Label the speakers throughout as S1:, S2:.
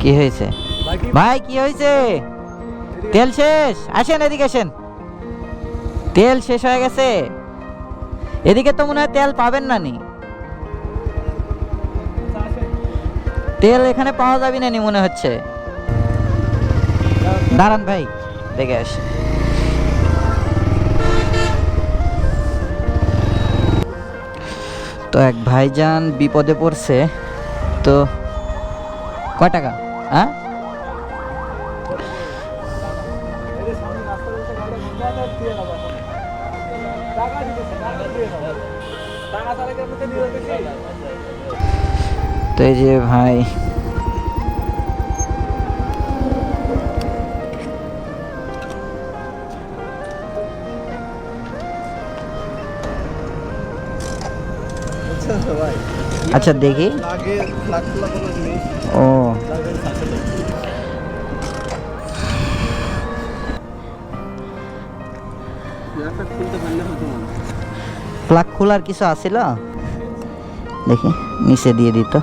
S1: কি হয়েছে? ভাই, কি হয়েছে? তেল শেষ? আসেন এদিকে আসেন। তেল শেষ হয়ে গেছে। এদিকে তো মনে হয় তেল পাবেন না নি। তেল এখানে পাওয়া যাবে না নি মনে হচ্ছে। দাঁড়ান ভাই, দেখে আস। তো এক ভাইজান বিপদে পড়ছে, তো কয় টাকা? হ্যাঁ? তো এই যে ভাই আচ্ছা দেখি।
S2: আগে
S1: ও। প্লাগ খোলার কিছু আছিল? দেখি নিচে দিয়ে দিত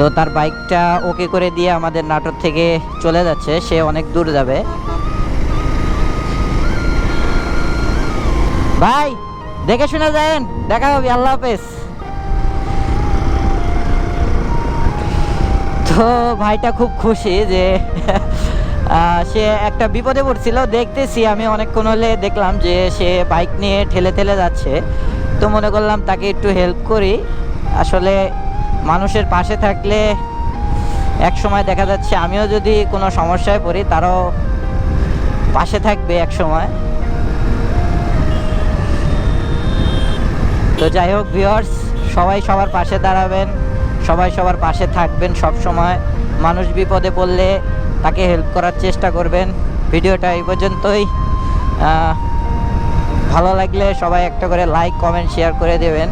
S1: তো তার বাইকটা ওকে করে দিয়ে আমাদের নাটোর থেকে চলে যাচ্ছে। সে অনেক দূর যাবে। ভাই, দেখে শুনে যায়েন দেখা হবে, আল্লাহ হাফেজ। তো ভাইটা খুব খুশি যে সে একটা বিপদে পড়ছিল। দেখতেছি আমি অনেকক্ষণ হলে দেখলাম যে সে বাইক নিয়ে ঠেলে ঠেলে যাচ্ছে। তো মনে করলাম তাকে একটু হেল্প করি। আসলে মানুষের পাশে থাকলে এক সময় দেখা যাচ্ছে আমিও যদি কোনো সমস্যায় পড়ি, তারাও পাশে থাকবে এক সময়। তো যাই হোক ভিউয়ার্স সবাই সবার পাশে দাঁড়াবেন, সবাই সবার পাশে থাকবেন সব সময়। মানুষ বিপদে পড়লে তাকে হেল্প করার চেষ্টা করবেন। ভিডিওটা এই পর্যন্তই। ভালো লাগলে সবাই একটা করে লাইক কমেন্ট শেয়ার করে দেবেন।